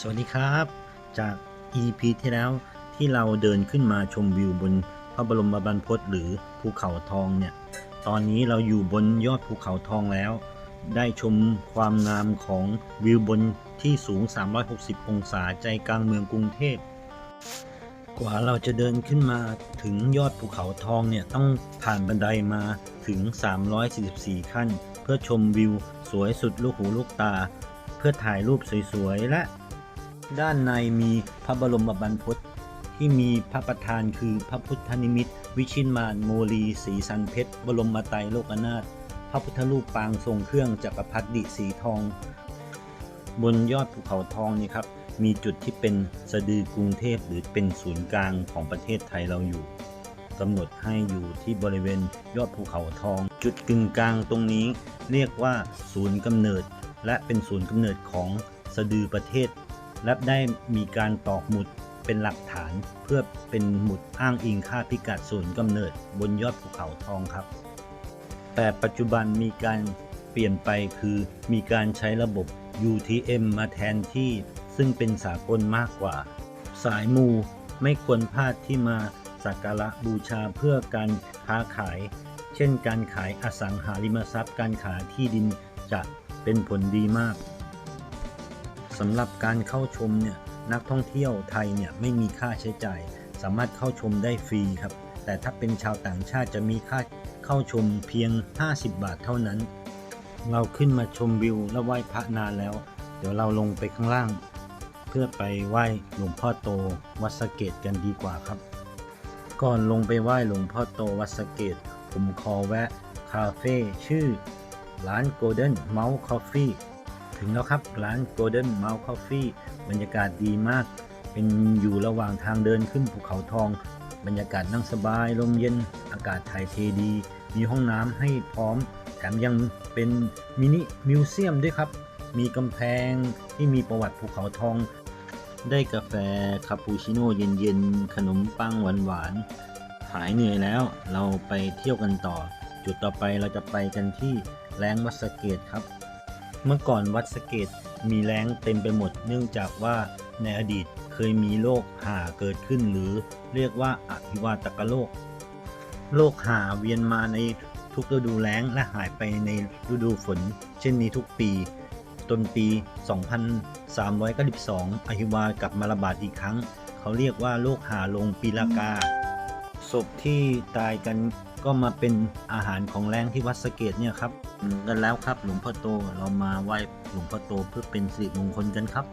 สวัสดีครับ จาก EP ที่แล้วที่เราเดินขึ้นมาชมวิวบนพระบรมบรรพตหรือภูเขาทองเนี่ย ตอนนี้เราอยู่บนยอดภูเขาทองแล้ว ได้ชมความงามของวิวบนที่สูง 360 องศาใจกลางเมืองกรุงเทพ กว่าเราจะเดินขึ้นมาถึงยอดภูเขาทองเนี่ยต้องผ่านบันไดมาถึง 344 ขั้น เพื่อชมวิวสวยสุดลูกหูลูกตา เพื่อถ่ายรูปสวยๆและ ด้านในมีพระบรมบรรพตที่มีพระประธานคือพระพุทธนิมิต วิชินมานโมลีสีสันเพชร บรมไตรโลกนาถพระพุทธรูปปางทรงเครื่องจักรพรรดิสีทอง บนยอดภูเขาทองนี่ครับ มีจุดที่เป็นสะดือกรุงเทพหรือเป็นศูนย์กลางของประเทศไทยเราอยู่กำหนดให้อยู่ที่บริเวณยอดภูเขาทอง จุดกึ่งกลางตรงนี้ เรียกว่าศูนย์กำเนิด และเป็นศูนย์กำเนิดของสะดือประเทศ และได้มีการตอกหมุดเป็นหลักฐานเพื่อเป็นหมุดอ้างอิงค่าพิกัดศูนย์กำเนิดบนยอดภูเขาทองครับ แต่ปัจจุบันมีการเปลี่ยนไปคือมีการใช้ระบบ UTM มาแทนที่ซึ่งเป็นสากลมากกว่า สายมูไม่ควรพลาดที่มาสักการะบูชาเพื่อการค้าขาย เช่นการขายอสังหาริมทรัพย์การขายที่ดินจะเป็นผลดีมาก สำหรับการเข้าชมเนี่ยนักท่องเที่ยวไทยเนี่ยไม่มีค่าใช้จ่าย สามารถเข้าชมได้ฟรีครับ แต่ถ้าเป็นชาวต่างชาติจะมีค่าเข้าชมเพียง 50 บาทเท่านั้น เราขึ้นมาชมวิวและไหว้พระนานแล้ว เดี๋ยวเราลงไปข้างล่าง เพื่อไปไหว้หลวงพ่อโตวัดสะเกตกันดีกว่าครับ ก่อนลงไปไหว้หลวงพ่อโตวัดสะเกตผมขอแวะคาเฟ่ชื่อร้าน Golden Mouse Coffee ถึงแล้วครับร้าน Golden Mouse Coffee บรรยากาศดีมาก เป็นอยู่ระหว่างทางเดินขึ้นภูเขาทอง บรรยากาศนั่งสบายลมเย็นอากาศถ่ายเทดี มีห้องน้ำให้พร้อม แถมยังเป็นมินิมิวเซียมด้วยครับ มีกำแพงที่มีประวัติภูเขาทอง ได้กาแฟคาปูชิโน่เย็นๆ ขนมปังหวานๆหายเหนื่อยแล้วเราไปเที่ยวกันต่อ จุดต่อไปเราจะไปกันที่แรงวัสเกตครับ เมื่อก่อนวัดสะเกตมีแรงเต็มไปหมด เนื่องจากว่าในอดีตเคยมีโรคหาเกิดขึ้น หรือเรียกว่าอภิวาตกโรคโรคหาเวียนมาในทุกฤดูแล้งและหายไปในฤดูฝน เช่นนี้ทุกปีจนปี 2392อหิวากลับมาระบาดอีกครั้ง เขาเรียกว่าโรคหาลงปีลากา ศพที่ตายกันก็มาเป็นอาหารของแรงที่วัดสะเกตเนี่ยครับ กันแล้วครับ หลวงพ่อโตเรามาไหว้หลวงพ่อโตเพื่อเป็นสิริมงคลกันครับ